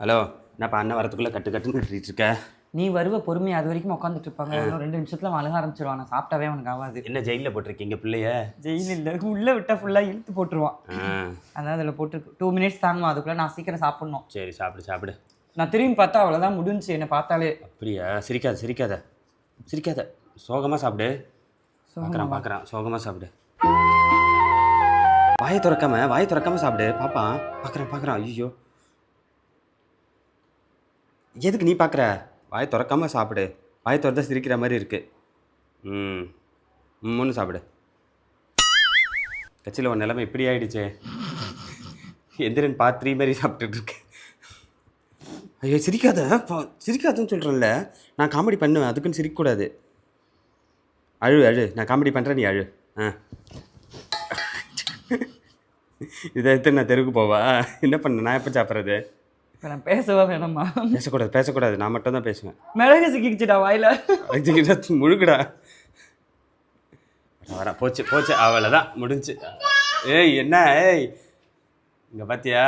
Hello என்னப்பா அண்ணன் வரத்துக்குள்ளே கட்டு கட்டுன்னு கட்டிட்டு இருக்க? நீ வருவ பொறுமையா அது வரைக்கும் உட்காந்துட்டு இருப்பாங்க. இன்னும் ரெண்டு நிமிஷத்துல அழுக ஆரம்பிச்சிருவான். நான் சாப்பிட்டாவே அவனுக்கு ஆகாது. என்ன ஜெயிலில் போட்டிருக்கீங்க பிள்ளைய? ஜெயில் இல்லை. உள்ள விட்டா ஃபுல்லா இழுத்து போட்டுருவான். அதான் அதில் போட்டு டூ மினிட்ஸ் தாங்குவோம் அதுக்குள்ள நான் சீக்கிரம் சாப்பிடணும். சரி சாப்பிடு சாப்பிடு. நான் திரும்பி பார்த்தா அவ்வளோதான் முடிஞ்சுச்சு என்னை பார்த்தாலே. அப்படியா? சிரிக்காத சிரிக்காத. சிரிக்காத. சோகமாக சாப்பிடு. பார்க்குறான் பார்க்குறான் சோகமாக சாப்பிடு. வாயை திறக்காம வாயை திறக்காம சாப்பிடு. பாப்பான். பார்க்குறான் பார்க்குறான் ஐயோ எதுக்கு நீ பார்க்குற வாய் திறக்காமல் சாப்பிடு. வாயை திறந்தா சிரிக்கிற மாதிரி இருக்குது ம். முன்னு சாப்பிடு. கட்சியில் உன் நிலைமை இப்படி ஆகிடுச்சே எந்திரன் பாத்திரி மாதிரி சாப்பிட்டுட்டு இருக்கேன் ஐயோ சிரிக்காத. பா- சொல்கிறேன்ல நான் காமெடி பண்ணுவேன். அதுக்குன்னு சிரிக்கக்கூடாது. அழு அழு. நான் காமெடி பண்ணுறேன் நீ அழு. ஆ. இதை எடுத்து நான் தெருவுக்கு போவா? என்ன பண்ண? நான் எப்போ சாப்பிட்றது? இப்போ நான் பேசவா வேணாமா? பேசக்கூடாது பேசக்கூடாது. நான் மட்டும் தான் பேசுவேன். மிளகு சிக்கிச்சுடா வாயில. முழுகுடா. வரேன். போச்சு போச்சு. அவ்வளோதான் முடிஞ்சு. ஏய் என்ன? ஏய் இங்கே பார்த்தியா